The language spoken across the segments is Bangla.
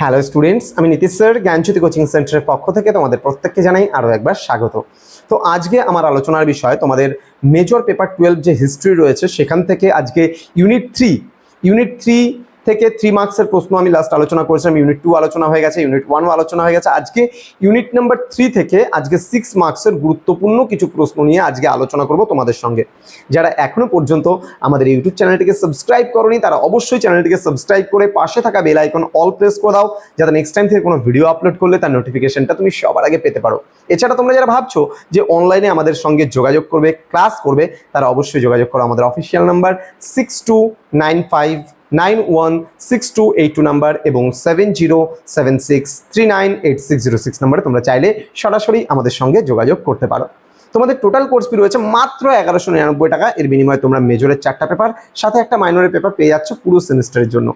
হ্যালো স্টুডেন্টস আমি নীতিশ স্যার, জ্ঞানজ্যোতি কোচিং সেন্টারের পক্ষ থেকে তোমাদের প্রত্যেককে জানাই আরও একবার স্বাগত। তো আজকে আমার আলোচনার বিষয় তোমাদের মেজর পেপার টুয়েলভ যে হিস্ট্রি রয়েছে, সেখান থেকে আজকে ইউনিট থ্রি ইউনিট থ্রি থেকে থ্রি মার্কসের প্রশ্ন আমি লাস্ট আলোচনা করেছিলাম ইউনিট টু আলোচনা হয়ে গেছে ইউনিট ওয়ানও আলোচনা হয়ে গেছে। আজকে ইউনিট নাম্বার থ্রি থেকে আজকে সিক্স মার্কসের গুরুত্বপূর্ণ কিছু প্রশ্ন নিয়ে আজকে আলোচনা করব তোমাদের সঙ্গে। যারা এখনও পর্যন্ত আমাদের ইউটিউব চ্যানেলটিকে সাবস্ক্রাইব করনি, তারা অবশ্যই চ্যানেলটিকে সাবস্ক্রাইব করে পাশে থাকা বেল আইকন অল প্রেস করে দাও, যাতে নেক্সট টাইম থেকে কোনো ভিডিও আপলোড করলে তার নোটিফিকেশনটা তুমি সবার আগে পেতে পারো। এছাড়া তোমরা যারা ভাবছ যে অনলাইনে আমাদের সঙ্গে যোগাযোগ করবে ক্লাস করবে, তারা অবশ্যই যোগাযোগ করো আমাদের official number six two nine five nine one six two eight two number এবং seven zero seven six three nine eight six zero six নাম্বারে তোমরা চাইলে সরাসরি আমাদের সঙ্গে যোগাযোগ করতে পারো। তোমাদের টোটাল কোর্স ফি রয়েছে মাত্র এগারোশো নিরানব্বই টাকা। এর বিনিময়ে তোমরা মেজরের চারটা পেপার সাথে একটা মাইনরের পেপার পেয়ে যাচ্ছ পুরো সেমিস্টারের জন্য।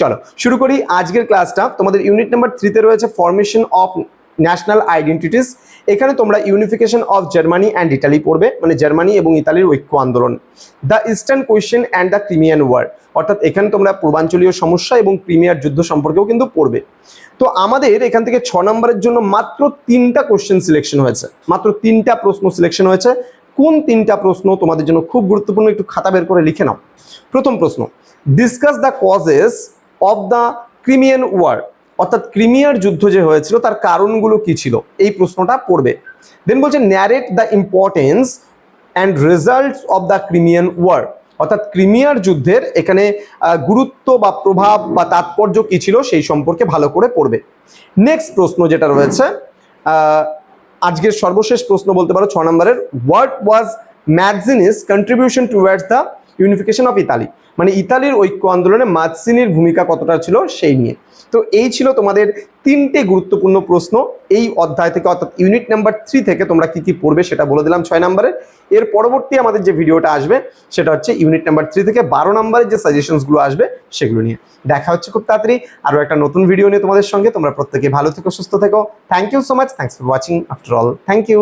চলো, শুরু করি আজকের ক্লাসটা তোমাদের ইউনিট নাম্বার থ্রিতে রয়েছে ফরমেশন অফ ন্যাশনাল আইডেন্টিটিস এখানে তোমরা unification of Germany and Italy পড়বে মানে জার্মানি এবং ইতালির ঐক্য আন্দোলন। The eastern question and the Crimean war অর্থাৎ এখানে তোমরা পূর্বাঞ্চলীয় সমস্যা এবং ক্রিমিয়ার যুদ্ধ সম্পর্কেও কিন্তু পড়বে। তো আমাদের এখান থেকে ছ নম্বরের জন্য মাত্র তিনটা কোয়েশ্চেন সিলেকশন হয়েছে। মাত্র তিনটা প্রশ্ন সিলেকশন হয়েছে। কোন তিনটা প্রশ্ন তোমাদের জন্য খুব গুরুত্বপূর্ণ একটু খাতা বের করে লিখে নাও। প্রথম প্রশ্ন discuss the causes of the Crimean war অর্থাৎ ক্রিমিয়ার যুদ্ধ যে হয়েছিল, তার কারণগুলো কি ছিল? এই প্রশ্নটা পড়বে। দেন বলছে narrate the importance and results of the Crimean war অর্থাৎ ক্রিমিয়ার যুদ্ধের এখানে গুরুত্ব বা প্রভাব বা তাৎপর্য কি ছিল সেই সম্পর্কে ভালো করে পড়বে। নেক্সট প্রশ্ন যেটা রয়েছে আজকের সর্বশেষ প্রশ্ন বলতে পারো ছ নম্বরের। What was Mazzini's contribution towards the unification of Italy মানে ইতালির ঐক্য আন্দোলনে মাতসিনির ভূমিকা কতটা ছিল সেই নিয়ে। তো এই ছিল তোমাদের তিনটে গুরুত্বপূর্ণ প্রশ্ন। এই অধ্যায় থেকে অর্থাৎ ইউনিট নাম্বার থ্রি থেকে তোমরা কি কি পড়বে সেটা বলে দিলাম ছয় নম্বরে। এর পরবর্তী আমাদের যে ভিডিওটা আসবে, সেটা হচ্ছে ইউনিট নাম্বার থ্রি থেকে বারো নম্বরের যে সাজেশনসগুলো আসবে, সেগুলো নিয়ে। দেখা হচ্ছে খুব তাড়াতাড়ি। আরও একটা নতুন ভিডিও নিয়ে তোমাদের সঙ্গে। তোমরা প্রত্যেকে ভালো থেকো, সুস্থ থেকো। Thank you so much thanks for watching after all thank you